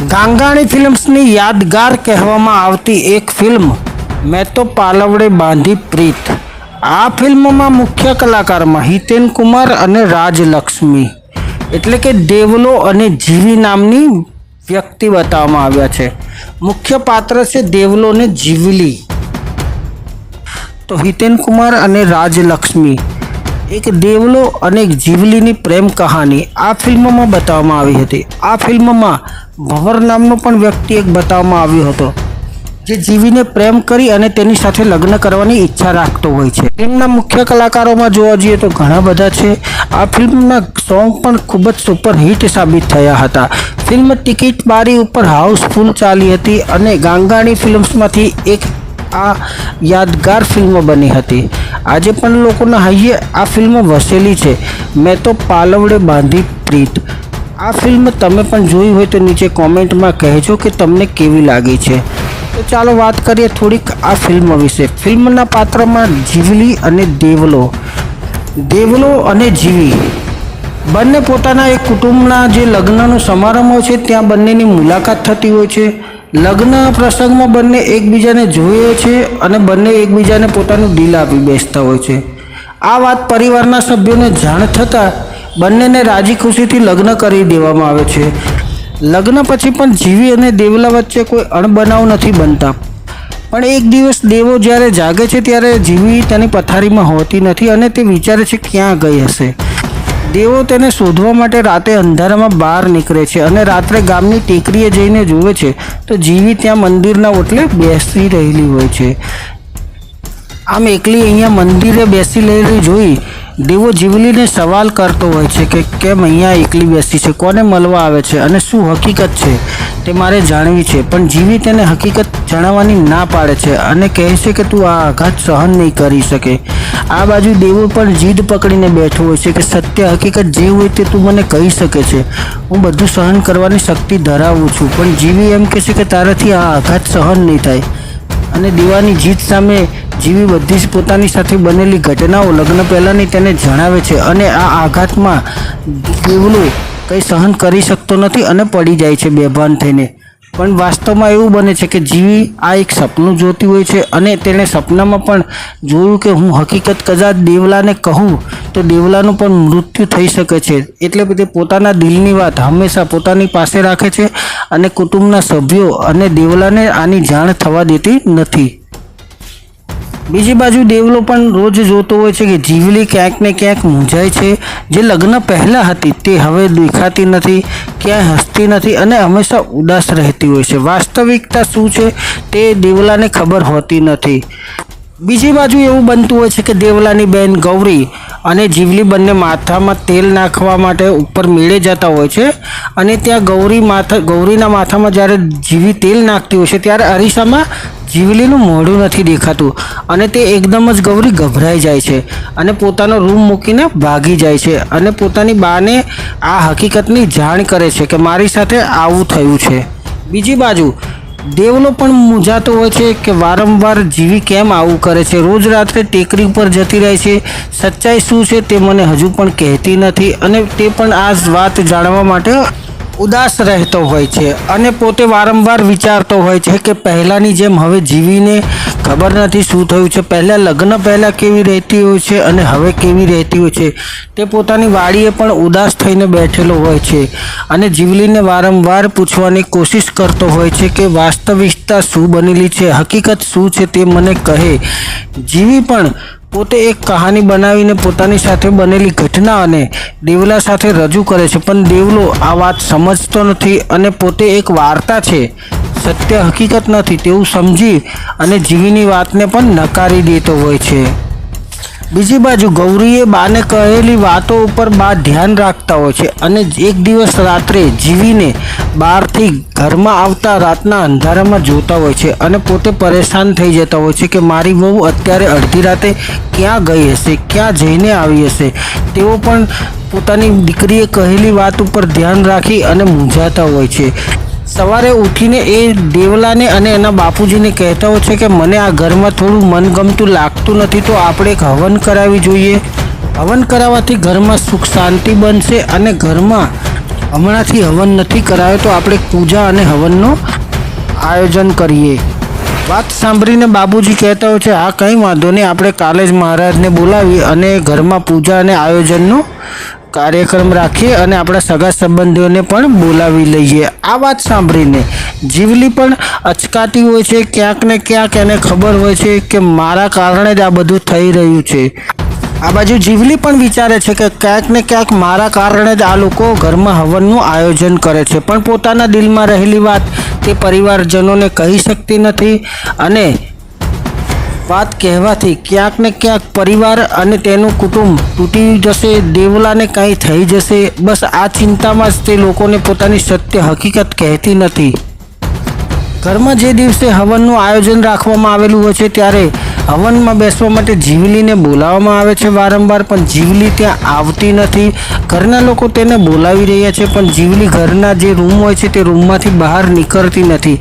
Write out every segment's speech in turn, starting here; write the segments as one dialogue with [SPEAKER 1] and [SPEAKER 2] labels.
[SPEAKER 1] ગાંગાણી ફિલ્મ્સની યાદગાર કહેવામાં આવતી એક ફિલ્મ, મેં તો પાલવડે બાંધી પ્રીત આ ફિલ્મમાં મુખ્ય કલાકારમાં હિતેન કુમાર અને રાજલક્ષ્મી, એટલે કે દેવલો અને જીવી નામની વ્યક્તિ બતાવવામાં આવ્યા છે. મુખ્ય પાત્ર છે દેવલો અને જીવલી. તો હિતેન કુમાર અને રાજલક્ષ્મી, એક દેવલો અને જીવલીની પ્રેમ કહાની આ ફિલ્મમાં બતાવવામાં આવી હતી. આ ફિલ્મમાં ભંવર નામનો પણ વ્યક્તિ એક બતાવવામાં આવ્યો હતો, જે જીવીને પ્રેમ કરી અને તેની સાથે લગ્ન કરવાની ઈચ્છા રાખતો હોય છે. ફિલ્મના મુખ્ય કલાકારોમાં જોવા જઈએ તો ઘણા બધા છે. આ ફિલ્મના સોંગ પણ ખૂબ જ સુપરહિટ સાબિત થયા હતા. ફિલ્મ ટિકિટ બારી ઉપર હાઉસફુલ ચાલી હતી અને ગાંગાણી ફિલ્મ્સમાંથી એક આ યાદગાર ફિલ્મ બની હતી. આજે પણ લોકોના હૈયે આ ફિલ્મ વસેલી છે. મેં તો પાલવડે બાંધી પ્રીત. આ ફિલ્મ તમે પણ જોઈ હોય તો નીચે કોમેન્ટમાં કહેજો કે તમને કેવી લાગી છે. તો ચાલો વાત કરીએ થોડીક આ ફિલ્મ વિશે. ફિલ્મના પાત્રમાં જીવલી અને દેવલો. દેવલો અને જીવી. બંને પોતાના એક કુટુંબના જે લગ્નનો સમારંભ હોય છે, ત્યાં બંનેની મુલાકાત થતી હોય છે. લગ્ન પ્રસંગમાં બંને એકબીજાને જોઈએ છે અને બંને એકબીજાને પોતાનું દિલ આપી બેસતા હોય છે. આ વાત પરિવારના સભ્યોને જાણ થતાં બંનેને રાજી ખુશીથી લગ્ન કરી દેવામાં આવે છે. લગ્ન પછી પણ જીવી અને દેવલા વચ્ચે કોઈ અણબનાવ નથી બનતા. પણ એક દિવસ દેવો જ્યારે જાગે છે ત્યારે જીવી તેની પથારીમાં હોતી નથી અને તે વિચારે છે ક્યાં ગઈ હશે. દેવો તેને શોધવા માટે રાતે અંધારામાં બહાર નીકળે છે અને રાત્રે ગામની ટેકરીએ જઈને જુએ છે. તો જીવી ત્યાં મંદિરના ઓટલે બેસી રહેલી હોય છે. આમ એકલી અહીંયા મંદિરે બેસી રહેલી જોઈ દેવો જીવલીને સવાલ કરતો હોય છે કે કેમ અહીંયા એકલી બેસી છે? કોને મળવા આવે છે? અને શું હકીકત છે? તે મારે જાણવી છે, પણ જીવી તેને હકીકત જણાવવાની ના પાડે છે અને કહે છે કે તું આ આઘાત સહન નહીં કરી શકે. આ બાજુ દેવો પણ જીદ પકડીને બેઠો હોય છે કે સત્ય હકીકત જે હોય તે તું મને કહી શકે છે. હું બધું સહન કરવાની શક્તિ ધરાવું છું, પણ જીવી એમ કહે છે કે તારાથી આ આઘાત સહન નહીં થાય. અને દીવાની જીત સામે જીવી બધી જ પોતાની સાથે બનેલી ઘટનાઓ લગ્ન પહેલાંની તેને જણાવે છે અને આ આઘાતમાં દેવલો કંઈ સહન કરી શકતો નથી અને પડી જાય છે બેભાન થઈને. પણ વાસ્તવમાં એવું બને છે કે જીવી આ એક સપનું જોતી હોય છે અને તેણે સપનામાં પણ જોયું કે હું હકીકત કદાચ દેવલાને કહું, તો દેવલાનું પણ મૃત્યુ થઈ શકે છે. એટલે તે પોતાના દિલની વાત હંમેશા પોતાની પાસે રાખે છે અને કુટુંબના સભ્યો અને દેવલાને આની જાણ થવા દેતી નથી. બીજી બાજુ દેવલો પણ રોજ જોતો હોય છે કે જીવલી ક્યાંક ને ક્યાંક મૂંઝાય છે. જે લગ્ન પહેલાં હતી તે હવે દેખાતી નથી. ક્યાંય હસતી નથી અને હંમેશા ઉદાસ રહેતી હોય છે. વાસ્તવિકતા શું છે તે દેવલાને ખબર હોતી નથી. બીજી બાજુ એવું બનતું હોય છે કે દેવલાની બેન ગૌરી અને જીવલી બંને માથામાં તેલ નાખવા માટે ઉપર મેળે જતા હોય છે અને ત્યાં ગૌરી માથા, ગૌરીના માથામાં જ્યારે જીવી તેલ નાખતી હોય છે, ત્યારે અરીસામાં જીવલીનું મોઢું નથી દેખાતું અને તે એકદમ જ ગૌરી ગભરાઈ જાય છે અને પોતાનો રૂમ મૂકીને ભાગી જાય છે અને પોતાની બાને આ હકીકતની જાણ કરે છે કે મારી સાથે આવું થયું છે. બીજી બાજુ, દેવલો પણ મૂંઝાતો હોય છે કે વારંવાર જીવી કેમ આવું કરે છે? રોજ રાત્રે ટેકરી ઉપર જતી રહે છે. સચ્ચાઈ શું છે તે મને હજુ પણ કહેતી નથી અને તે પણ આ વાત જાણવા માટે ઉદાસ રહેતો હોય છે અને પોતે વારંવાર વિચારતો હોય છે કે પહેલાંની જેમ હવે જીવીને ખબર નથી શું થયું છે. પહેલાં લગ્ન પહેલાં કેવી રહેતી હોય છે અને હવે કેવી રહેતી હોય છે. તે પોતાની વાડીએ પણ ઉદાસ થઈને બેઠેલો હોય છે અને જીવલીને વારંવાર પૂછવાની કોશિશ કરતો હોય છે કે વાસ્તવિકતા શું બનેલી છે, હકીકત શું છે તે મને કહે. જીવી પણ પોતે એક કહાની બનાવીને પોતાની સાથે બનેલી ઘટનાને દેવલા સાથે રજૂ કરે છે. પણ દેવલો આ વાત સમજતો નથી અને પોતે એક વાર્તા છે. સત્ય હકીકત નથી, તેવું સમજી અને જીવીની વાતને પણ નકારી દેતો હોય છે. બીજી બાજુ ગૌરીએ બાને કહેલી વાતો ઉપર બા ધ્યાન રાખતા હોય છે અને એક દિવસ રાત્રે જીવીને બહારથી ઘરમાં આવતા રાતના અંધારામાં જોતા હોય છે અને પોતે પરેશાન થઈ જતા હોય છે કે મારી વહુ અત્યારે અડધી રાતે ક્યાં ગઈ હશે, ક્યાં જઈને આવી હશે? તેઓ પણ પોતાની દીકરીએ કહેલી વાત ઉપર ધ્યાન રાખી અને મૂંઝાતા હોય છે. સવારે ઉઠીને એ દેવલાને અને એના બાપુજીને કહેતા હોય છે કે મને આ ઘરમાં થોડું મનગમતું લાગતું નથી તો આપણે એક હવન કરાવવી જોઈએ. હવન કરાવવાથી ઘરમાં સુખ શાંતિ બનશે અને ઘરમાં હમણાંથી હવન નથી કરાવ્યો તો આપણે પૂજા અને હવનનો આયોજન કરીએ. વાત સાંભળીને બાબુજી કહેતા હોય છે, હા, કંઈ વાંધો નહીં, આપણે કાલે જ મહારાજને બોલાવી અને ઘરમાં પૂજા અને આયોજનનો કાર્યક્રમ રાખીએ અને આપણા સગા સંબંધીઓને પણ બોલાવી લઈએ. આ વાત સાંભળીને જીવલી પણ અચકાતી હોય છે. ક્યાંક ને ક્યાંક એને ખબર હોય છે કે મારા કારણે જ આ બધું થઈ રહ્યું છે. આ બાજુ જીવલી પણ વિચારે છે કે ક્યાંક ને ક્યાંક મારા કારણે જ આ લોકો ઘરમાં હવનનું આયોજન કરે છે. પણ પોતાના દિલમાં રહેલી વાત તે પરિવારજનોને કહી શકતી નથી અને વાત કહેવાથી ક્યાંક ને ક્યાંક પરિવાર અને તેનું કુટુંબ તૂટી જશે, દેવલાને કાંઈ થઈ જશે, બસ આ ચિંતામાં જ તે લોકોને પોતાની સત્ય હકીકત કહેતી નથી. ઘરમાં જે દિવસે હવનનું આયોજન રાખવામાં આવેલું હોય છે ત્યારે હવનમાં બેસવા માટે જીવલીને બોલાવવામાં આવે છે વારંવાર, પણ જીવલી ત્યાં આવતી નથી. ઘરના લોકો તેને બોલાવી રહ્યા છે, પણ જીવલી ઘરના જે રૂમ હોય છે તે રૂમમાંથી બહાર નીકળતી નથી.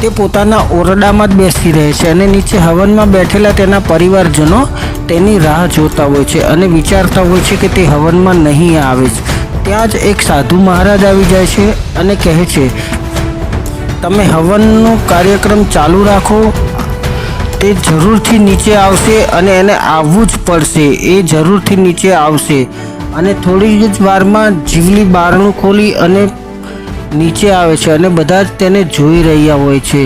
[SPEAKER 1] તે પોતાના ઓરડામાં જ બેસી રહે છે અને નીચે હવનમાં બેઠેલા તેના પરિવારજનો તેની રાહ જોતા હોય છે અને વિચારતા હોય છે કે તે હવનમાં નહીં આવે જ. ત્યાં જ એક સાધુ મહારાજ આવી જાય છે અને કહે છે, તમે હવનનો કાર્યક્રમ ચાલુ રાખો. તે જરૂરથી નીચે આવશે અને એને આવવું જ પડશે. એ જરૂરથી નીચે આવશે. અને થોડી જ વારમાં જીવલી બારણું ખોલી અને નીચે આવે છે અને બધા જ તેને જોઈ રહ્યા હોય છે.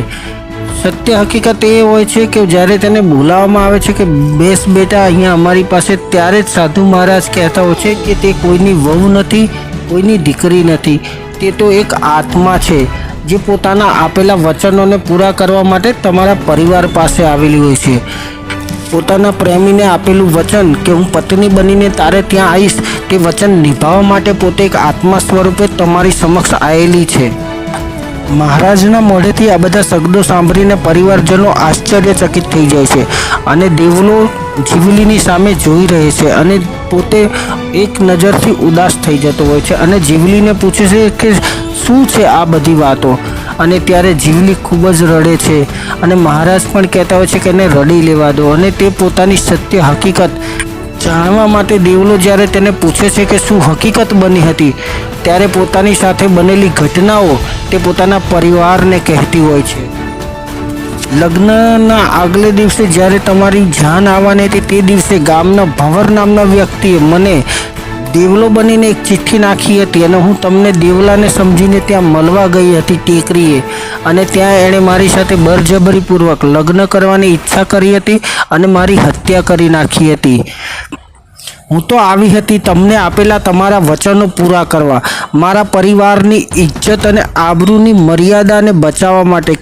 [SPEAKER 1] સત્ય હકીકત એ હોય છે કે જ્યારે તેને બોલાવવામાં આવે છે કે બેસ બેટા, અહીંયા અમારી પાસે ત્યારે જ સાધુ મહારાજ કહેતા હોય છે કે તે કોઈની વહુ નથી, કોઈની દીકરી નથી. તે તો એક આત્મા છે જે પોતાના આપેલા વચનોને પૂરા કરવા માટે તમારા પરિવાર પાસે આવેલી હોય છે. પોતાના પ્રેમીને આપેલું વચન કે હું પત્ની બનીને તારે ત્યાં આવીશ તે વચન નિભાવવા માટે પોતે એક આત્મા સ્વરૂપે તમારી સમક્ષ આવેલી છે. મહારાજના મોઢેથી આ બધા શબ્દો સાંભળીને પરિવારજનો આશ્ચર્યચકિત થઈ જાય છે અને દેવલો જીવલીની સામે જોઈ રહે છે અને પોતે એક નજરથી ઉદાસ થઈ જતો હોય છે અને જીવલીને પૂછે છે કે શું છે આ બધી વાતો? અને ત્યારે જીવલી ખૂબ જ રડે છે અને મહારાજ પણ કહેતા હોય છે કે એને રડી લેવા દો અને તે પોતાની સત્ય હકીકત જાણવા માટે દેવલો જ્યારે તેને પૂછે છે કે શું હકીકત બની હતી, ત્યારે પોતાની સાથે બનેલી ઘટનાઓ તે પોતાના પરિવારને કહેતી હોય છે. લગ્નના આગલે દિવસે જ્યારે તમારી જાન આવવાની હતી, તે દિવસે ગામના ભંવર નામના વ્યક્તિએ મને દેવલો બનીને એક ચિઠ્ઠી નાખી હતી અને હું તમને દેવલાને સમજીને ત્યાં મળવા ગઈ હતી ટેકરીએ. અને ત્યાં એણે મારી સાથે બળજબરીપૂર્વક લગ્ન કરવાની ઈચ્છા કરી હતી અને મારી હત્યા કરી નાખી હતી. હું તો આવી હતી તમને આપેલા તમારા વચનો પૂરા કરવા, મારા પરિવારની ઇજ્જત અને આબરૂની મર્યાદાને બચાવવા માટે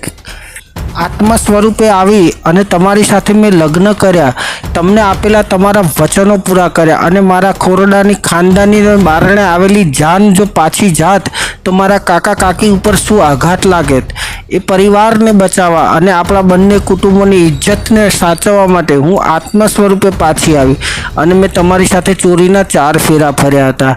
[SPEAKER 1] આત્મા સ્વરૂપે આવી અને તમારી સાથે મેં લગ્ન કર્યા. તમને આપેલા તમારા વચનો પૂરા કર્યા અને મારા ખોરડાની ખાનદાની બારણે આવેલી જાન જો પાછી જાત, તો મારા કાકા કાકી ઉપર શું આઘાત લાગેત એ પરિવારને બચાવવા અને આપણા બંને કુટુંબોની ઇજ્જતને સાચવવા માટે હું આત્મ સ્વરૂપે પાછી આવી અને મેં તમારી સાથે ચોરીના ચાર ફેરા ફર્યા હતા.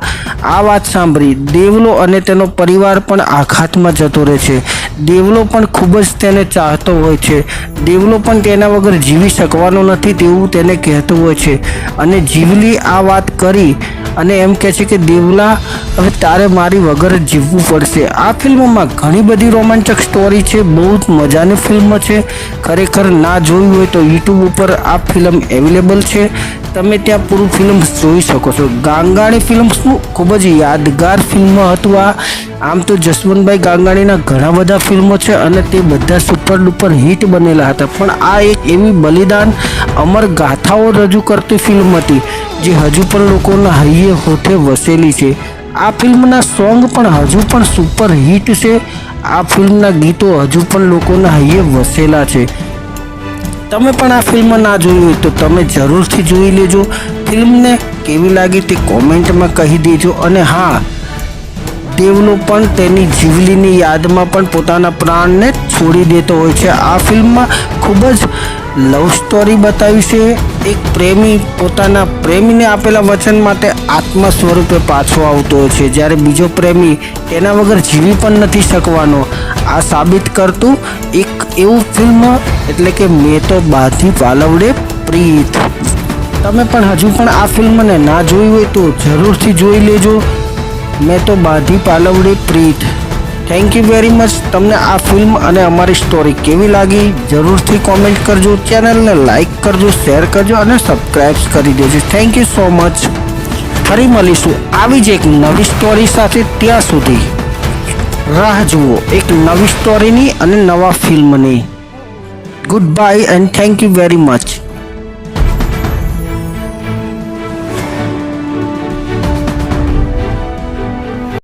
[SPEAKER 1] આ વાત સાંભળી દેવલો અને તેનો પરિવાર પણ આઘાતમાં જતો રહે છે. દેવલો પણ ખૂબ જ તેને ચાહતો હોય છે. દેવલો પણ તેના વગર જીવી શકવાનો નથી તેવું તેને કહેતો હોય છે. અને જીવલી આ વાત કરી અને એમ કહે છે કે, દેવલા, હવે તારે મારી વગર જીવવું પડશે. આ ફિલ્મમાં ઘણી બધી રોમાંચક સ્ટોરી છે, બહુ જ મજાની ફિલ્મ છે. ખરેખર ના જોયું હોય તો યુટ્યુબ ઉપર આ ફિલ્મ અવેલેબલ છે. તમે ત્યાં પૂરું ફિલ્મ જોઈ શકો છો. ગાંગાણી ફિલ્મ્સનું ખૂબ જ યાદગાર ફિલ્મ હતું આ. આમ તો જસવંતભાઈ ગાંગાણીના ઘણા બધા ફિલ્મો છે અને તે બધા સુપર ડુપર હિટ બનેલા હતા. પણ આ એક એવી બલિદાન અમર ગાથાઓ રજૂ કરતી ફિલ્મ હતી, જે હજુ પણ લોકોના હૈયે હોઠે વસેલી છે. આ ફિલ્મના સોંગ પણ હજુ પણ સુપર હિટ છે. આ ફિલ્મના ગીતો હજુ પણ લોકોના હૈયે વસેલા છે. તમે પણ આ ફિલ્મ ના જોઈ હોય તો તમે જરૂરથી જોઈ લેજો. ફિલ્મને કેવી લાગી તે કોમેન્ટમાં કહી દેજો. અને હા દેવલો પણ તેની જીવલીની યાદમાં પણ પોતાના પ્રાણને છોડી દેતો હોય છે. આ ફિલ્મમાં ખૂબ જ લવ સ્ટોરી બતાવી છે. એક પ્રેમી પોતાના પ્રેમીને આપેલા વચન માટે આત્મા સ્વરૂપે પાછો આવતો હોય છે. જ્યારે બીજો પ્રેમી તેના વગર જીવી પણ નથી શકવાનો. આ સાબિત કરતું એક એવું ફિલ્મ એટલે કે મેં તો બાધી પાલવડે પ્રીત. તમે પણ હજુ પણ આ ફિલ્મને ના જોઈ હોય તો જરૂરથી જોઈ લેજો. મેં તો બાંધી પાલવડી પ્રીત. થેન્ક યુ વેરી મચ તમને આ ફિલ્મ અને અમારી સ્ટોરી કેવી લાગી? જરૂરથી કોમેન્ટ કરજો. ચેનલને લાઇક કરજો શેર કરજો અને સબસ્ક્રાઈબ કરી દેજો. થેન્ક યુ સો મચ ફરી મળીશું આવી જ એક નવી સ્ટોરી સાથે ત્યાં સુધી. રાહ જુઓ એક નવી સ્ટોરીની અને નવા ફિલ્મની good bye and thank you very much